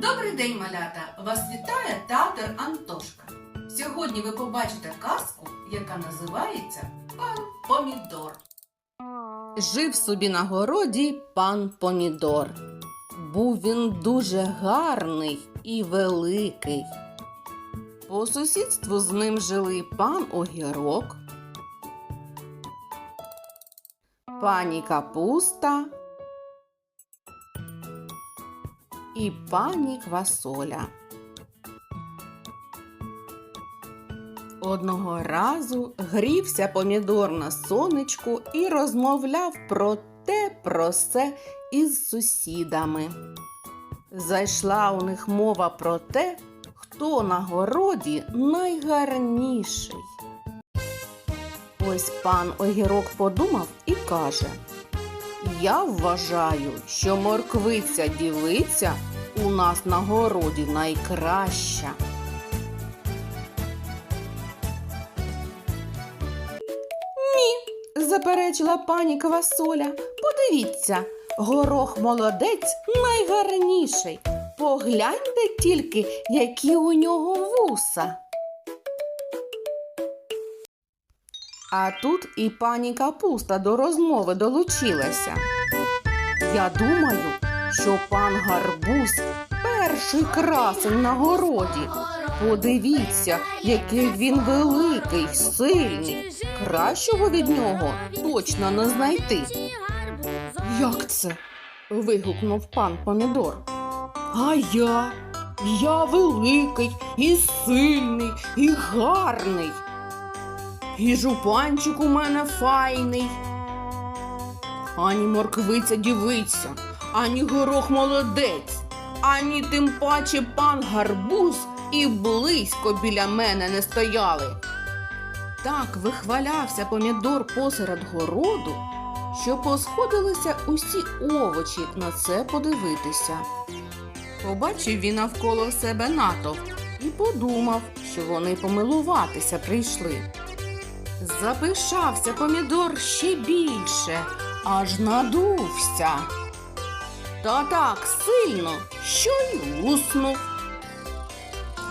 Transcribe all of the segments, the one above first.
Добрий день, малята! Вас вітає театр Антошка. Сьогодні ви побачите казку, яка називається Пан Помідор. Жив собі на городі пан Помідор. Був він дуже гарний і великий. По сусідству з ним жили пан Огірок, пані Капуста і пані Квасоля. Одного разу грівся помідор на сонечку і розмовляв про те, про се із сусідами. Зайшла у них мова про те, хто на городі найгарніший. Ось пан Огірок подумав і каже: Я вважаю, що морквиця дівиця у нас на городі найкраща. Ні, заперечила пані Квасоля. Подивіться, горох молодець найгарніший. Погляньте тільки, які у нього вуса. А тут і пані Капуста до розмови долучилася. Я думаю, що пан Гарбуз перший красень на городі. Подивіться, який він великий, сильний. Кращого від нього точно не знайти. Як це? вигукнув пан Помідор. А я? Я великий і сильний, і гарний. І жупанчик у мене файний. Ані морквиця дівиця, ані горох молодець, ані тим паче пан гарбуз і близько біля мене не стояли. Так вихвалявся помідор посеред городу, що посходилися усі овочі на це подивитися. Побачив він навколо себе натовп і подумав, що вони помилуватися прийшли. Запишався помідор ще більше, аж надувся. Та так сильно, що й луснув.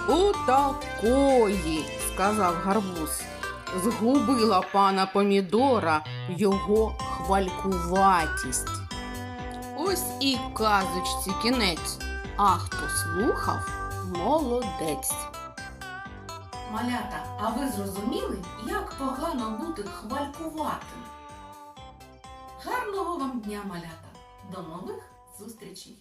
Отакої, сказав гарбуз. Згубила пана помідора його хвалькуватість. Ось і казочці кінець. А хто слухав, молодець. Малята, а ви зрозуміли, як погано бути хвалькуватим? Гарного вам дня, малята! До нових зустрічей!